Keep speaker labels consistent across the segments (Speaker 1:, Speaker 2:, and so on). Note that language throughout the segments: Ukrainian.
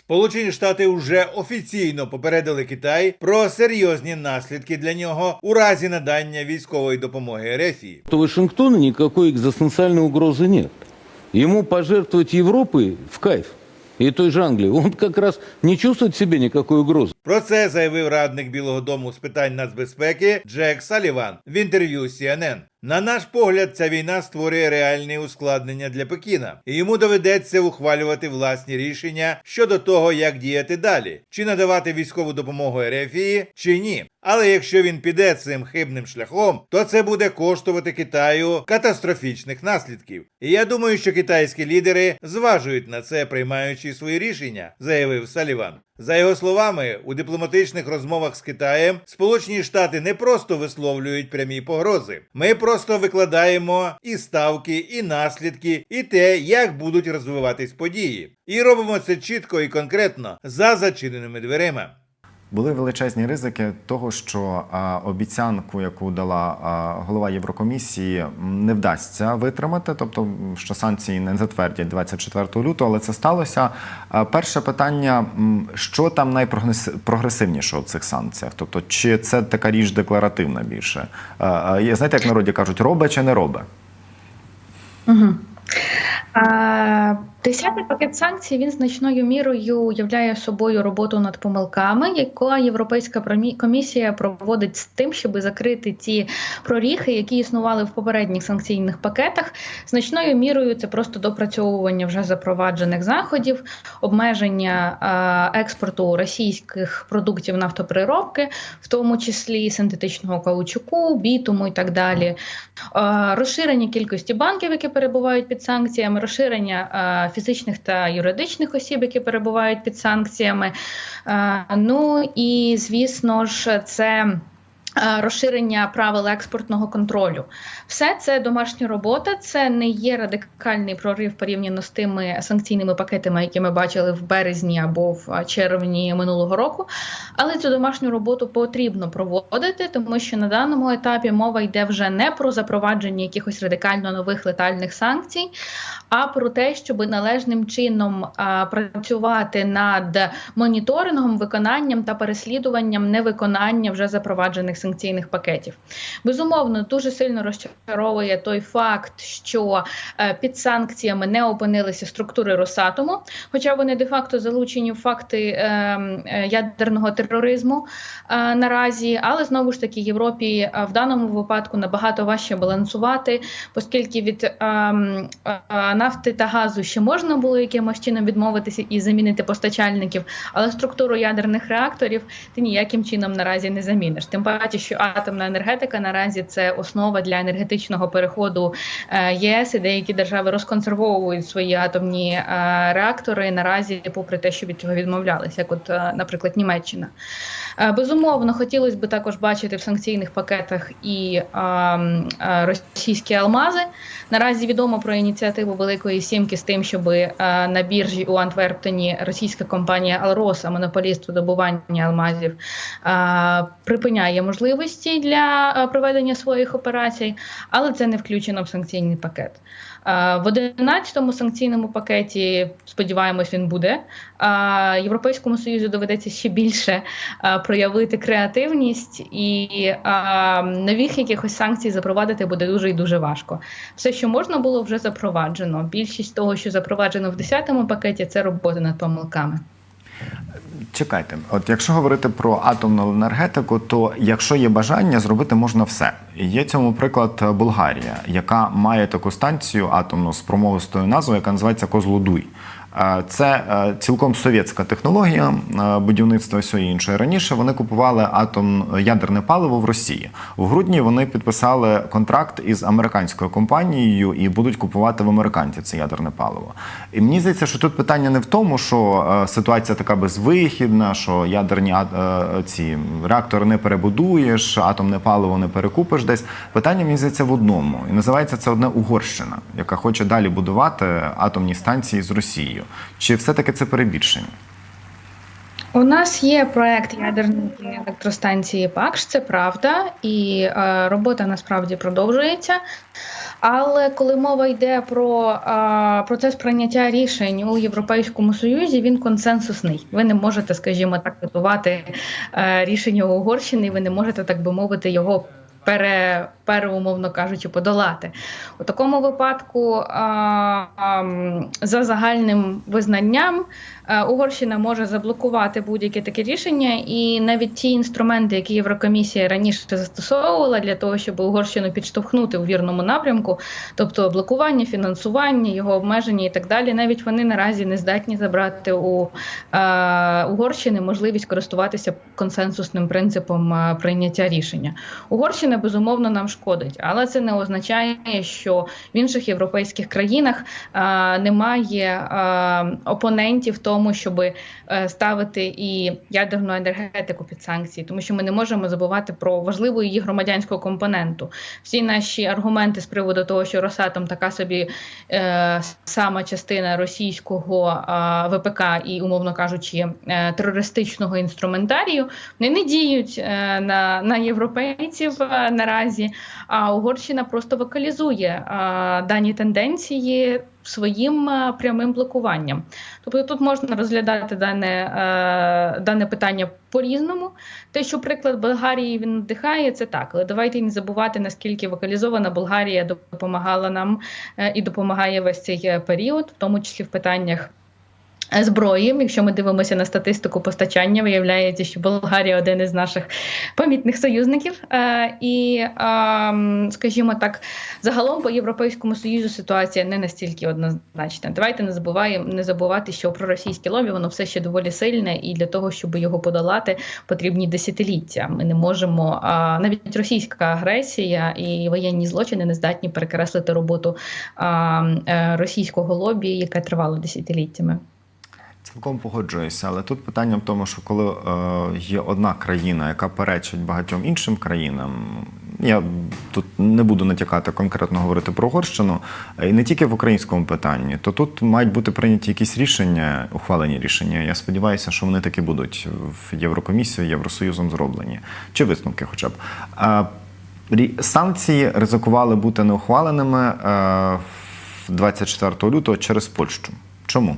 Speaker 1: Сполучені Штати вже офіційно попередили Китай про серйозні наслідки для нього у разі надання військової допомоги Ерефії.
Speaker 2: У Вашингтона никакой экзистенциальной угрозы нет. Ему пожертвовать Европой в кайф. И той же Англии. Он как раз не чувствует в себе никакой угрозы.
Speaker 1: Про це заявив радник Білого Дому з питань нацбезпеки Джек Саліван в інтерв'ю CNN. На наш погляд, ця війна створює реальні ускладнення для Пекіна, і йому доведеться ухвалювати власні рішення щодо того, як діяти далі, чи надавати військову допомогу Ерефії, чи ні. Але якщо він піде цим хибним шляхом, то це буде коштувати Китаю катастрофічних наслідків. І я думаю, що китайські лідери зважують на це, приймаючи свої рішення, заявив Саліван. За його словами, у дипломатичних розмовах з Китаєм Сполучені Штати не просто висловлюють прямі погрози. Ми просто викладаємо і ставки, і наслідки, і те, як будуть розвиватись події. І робимо це чітко і конкретно за зачиненими дверима.
Speaker 3: Були величезні ризики того, що обіцянку, яку дала голова Єврокомісії, не вдасться витримати, тобто що санкції не затвердять 24 лютого, але це сталося. Перше питання: що там найпрогресивнішого в цих санкціях? Тобто, чи це така річ декларативна більше? Знаєте, як народі кажуть, робе чи не робе?
Speaker 4: Угу. А, Десятий пакет санкцій він значною мірою являє собою роботу над помилками, яку Європейська комісія проводить з тим, щоб закрити ті проріхи, які існували в попередніх санкційних пакетах. Значною мірою це просто допрацьовування вже запроваджених заходів, обмеження експорту російських продуктів нафтопереробки, в тому числі синтетичного каучуку, бітуму і так далі. Розширення кількості банків, які перебувають під санкціями, розширення фізичних та юридичних осіб, які перебувають під санкціями. Е, Ну і звісно ж, це. Е, Розширення правил експортного контролю, все це домашня робота. Це не є радикальний прорив порівняно з тими санкційними пакетами, які ми бачили в березні або в е, червні минулого року. Але цю домашню роботу потрібно проводити, тому що на даному етапі мова йде вже не про запровадження якихось радикально нових летальних санкцій, а про те, щоб належним чином працювати над моніторингом, виконанням та переслідуванням невиконання вже запроваджених санкційних пакетів. Безумовно, дуже сильно розчаровує той факт, що е, під санкціями не опинилися структури Росатому, хоча вони де-факто залучені в факти е, е, ядерного тероризму е, наразі. Але знову ж таки Європі в даному випадку набагато важче балансувати, оскільки від е, е, нафти та газу ще можна було якимось чином відмовитися і замінити постачальників, але структуру ядерних реакторів ти ніяким чином наразі не заміниш. Тим паче, що атомна енергетика наразі це основа для енергетичного переходу е, ЄС, і деякі держави розконсервовують свої атомні е, реактори наразі, попри те, що від цього відмовлялися, як от, е, наприклад, Німеччина. Е, Безумовно, хотілося б також бачити в санкційних пакетах і е, російські алмази. Наразі відомо про ініціативу Великої Сімки з тим, щоб е, на біржі у Антверптені російська компанія Алроса, монополіст у добуванні алмазів, припиняє можливості для проведення своїх операцій, але це не включено в санкційний пакет. В 11-му санкційному пакеті, сподіваємось, він буде. Європейському Союзу доведеться ще більше е, проявити креативність і е, нових якихось санкцій запровадити буде дуже і дуже важко. Все, що можна було, вже запроваджено. Більшість того, що запроваджено в 10-му пакеті, це робота над помилками.
Speaker 3: Чекайте, от якщо говорити про атомну енергетику, то якщо є бажання, зробити можна все. Є цьому приклад Болгарія, яка має таку станцію атомну з промовистою назвою, яка називається Козлодуй. Е, Це е, цілком совєтська технологія е, будівництва і всього іншого. Раніше вони купували атом ядерне паливо в Росії. У грудні вони підписали контракт із американською компанією і будуть купувати в американців це ядерне паливо. І мені здається, що тут питання не в тому, що е, ситуація така безвихідна, що ядерні е, ці реактори не перебудуєш, атомне паливо не перекупиш десь. Питання мені здається в одному. І називається це одне Угорщина, яка хоче далі будувати атомні станції з Росією. Чи все-таки це перебільшення?
Speaker 4: У нас є проект ядерної електростанції ПАКШ, це правда, і е, робота насправді продовжується. Але коли мова йде про е, процес прийняття рішень у Європейському Союзі, він консенсусний. Ви не можете, скажімо так, готувати е, рішення Угорщини, ви не можете, так би мовити, його. Пере, переумовно кажучи, подолати у такому випадку за загальним визнанням е, Угорщина може заблокувати будь-яке таке рішення, і навіть ті інструменти, які Єврокомісія раніше застосовувала для того, щоб Угорщину підштовхнути у вірному напрямку, тобто блокування, фінансування, його обмеження і так далі, навіть вони наразі не здатні забрати у е, Угорщини можливість користуватися консенсусним принципом е, прийняття рішення. Угорщина безумовно нам шкодить, але це не означає, що в інших європейських країнах е, немає е, опонентів в тому, щоб е, ставити і ядерну енергетику під санкції, тому що ми не можемо забувати про важливу її громадянську компоненту. Всі наші аргументи з приводу того, що Росатом така собі е, сама частина російського е, ВПК і, умовно кажучи, е, терористичного інструментарію, вони не діють е, на, на європейців е, наразі. А Угорщина просто вокалізує дані тенденції своїм е, прямим блокуванням. Тобто тут можна розглядати дане, е, дане питання по-різному. Те, що приклад Болгарії він надихає, це так. Але давайте не забувати, наскільки вокалізована Болгарія допомагала нам е, і допомагає весь цей період, в тому числі в питаннях. Е, Зброї, якщо ми дивимося на статистику постачання, виявляється, що Болгарія один із наших помітних союзників. Е, і, е, скажімо так, загалом по Європейському Союзу ситуація не настільки однозначна. Давайте не забуваємо не забувати, що проросійське лобі воно все ще доволі сильне, і для того, щоб його подолати, потрібні десятиліття. Ми не можемо навіть російська агресія і воєнні злочини не здатні перекреслити роботу е, російського лобі, яка тривала десятиліттями.
Speaker 3: Цілком погоджуюся, але тут питання в тому, що коли е, є одна країна, яка перечить багатьом іншим країнам, я тут не буду натякати конкретно говорити про Угорщину, е, і не тільки в українському питанні, то тут мають бути прийняті якісь рішення, ухвалені рішення. Я сподіваюся, що вони таки будуть в Єврокомісію, Євросоюзом зроблені, чи висновки, хоча б. Е, санкції ризикували бути неухваленими е, в 24 лютого через Польщу. Чому?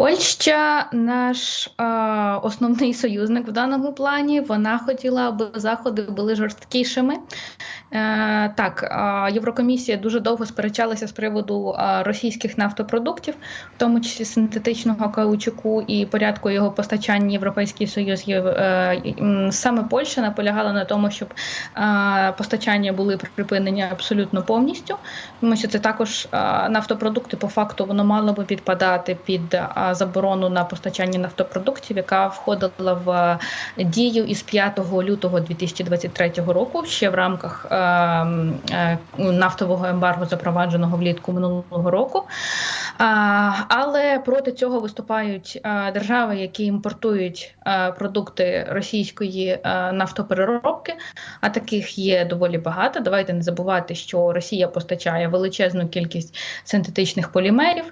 Speaker 4: Польща, наш е, основний союзник в даному плані. Вона хотіла, аби заходи були жорсткішими. Е, так, е, Єврокомісія дуже довго сперечалася з приводу е, російських нафтопродуктів, в тому числі синтетичного каучуку і порядку його постачання. Європейський Союз є е, саме Польща наполягала на тому, щоб е, постачання були припинені абсолютно повністю, тому що це також е, нафтопродукти. По факту воно мало би підпадати під е, заборону на постачання нафтопродуктів, яка входила в дію із 5 лютого 2023 року, ще в рамках е, е, нафтового ембарго, запровадженого влітку минулого року. Але проти цього виступають держави, які імпортують продукти російської нафтопереробки, а таких є доволі багато. Давайте не забувати, що Росія постачає величезну кількість синтетичних полімерів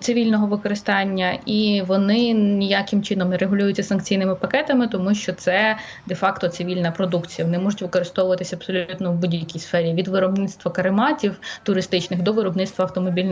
Speaker 4: цивільного використання, і вони ніяким чином не регулюються санкційними пакетами, тому що це де-факто цивільна продукція. Вони можуть використовуватися абсолютно в будь-якій сфері від виробництва карематів туристичних до виробництва автомобільних